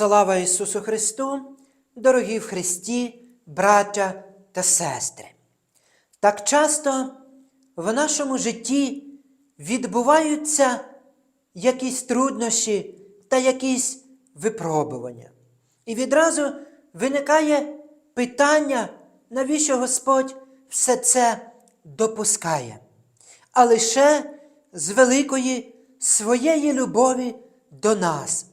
Слава Ісусу Христу, дорогі в Христі, браття та сестри! Так часто в нашому житті відбуваються якісь труднощі та якісь випробування. І відразу виникає питання, навіщо Господь все це допускає, а лише з великої своєї любові до нас,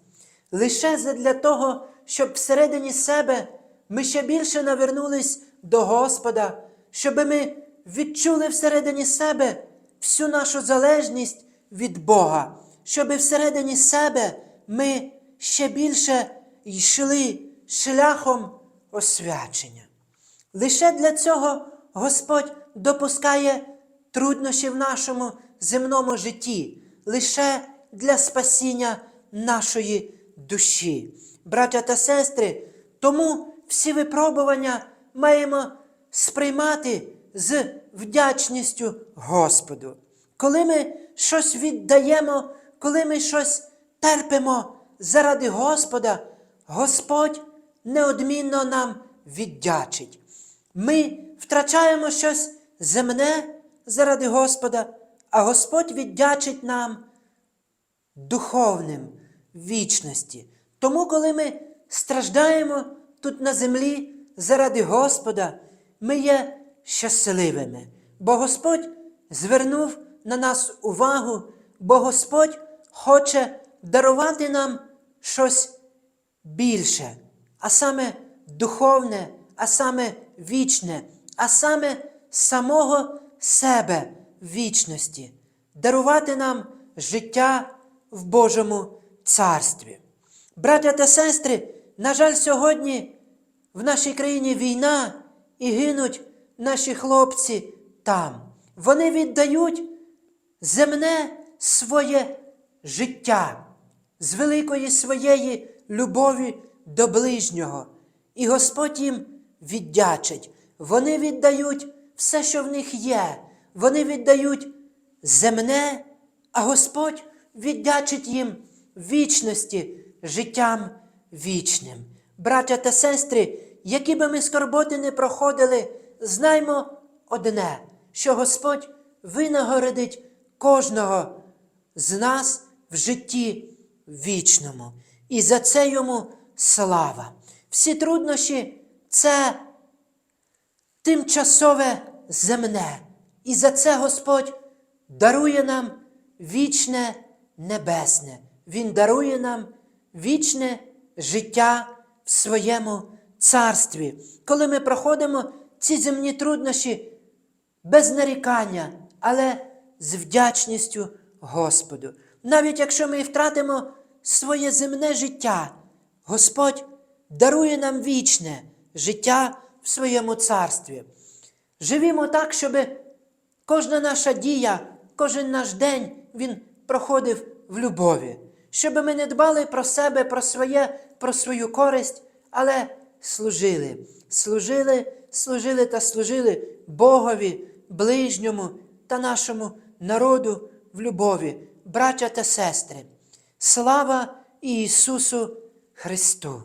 лише задля того, щоб всередині себе ми ще більше навернулись до Господа, щоб ми відчули всередині себе всю нашу залежність від Бога, щоб всередині себе ми ще більше йшли шляхом освячення. Лише для цього Господь допускає труднощі в нашому земному житті, лише для спасіння нашої душі. Браття та сестри, тому всі випробування маємо сприймати з вдячністю Господу. Коли ми щось віддаємо, коли ми щось терпимо заради Господа, Господь неодмінно нам віддячить. Ми втрачаємо щось земне заради Господа, а Господь віддячить нам духовним вічності. Тому, коли ми страждаємо тут на землі заради Господа, ми є щасливими, бо Господь звернув на нас увагу, бо Господь хоче дарувати нам щось більше, а саме духовне, а саме вічне, а саме самого себе вічності, дарувати нам життя в Божому царстві. Браття та сестри, на жаль, сьогодні в нашій країні війна і гинуть наші хлопці там. Вони віддають земне своє життя з великої своєї любові до ближнього. І Господь їм віддячить. Вони віддають все, що в них є. Вони віддають земне, а Господь віддячить їм вічності життям вічним. Браття та сестри, які би ми скорботи не проходили, знаймо одне, що Господь винагородить кожного з нас в житті вічному. І за це йому слава. Всі труднощі це тимчасове земне. І за це Господь дарує нам вічне небесне. Він дарує нам вічне життя в своєму царстві. Коли ми проходимо ці земні труднощі без нарікання, але з вдячністю Господу. Навіть якщо ми втратимо своє земне життя, Господь дарує нам вічне життя в своєму царстві. Живімо так, щоб кожна наша дія, кожен наш день він проходив в любові, щоб ми не дбали про себе, про своє, про свою користь, але служили, служили, служили та служили Богові, ближньому та нашому народу в любові, браття та сестри. Слава Ісусу Христу!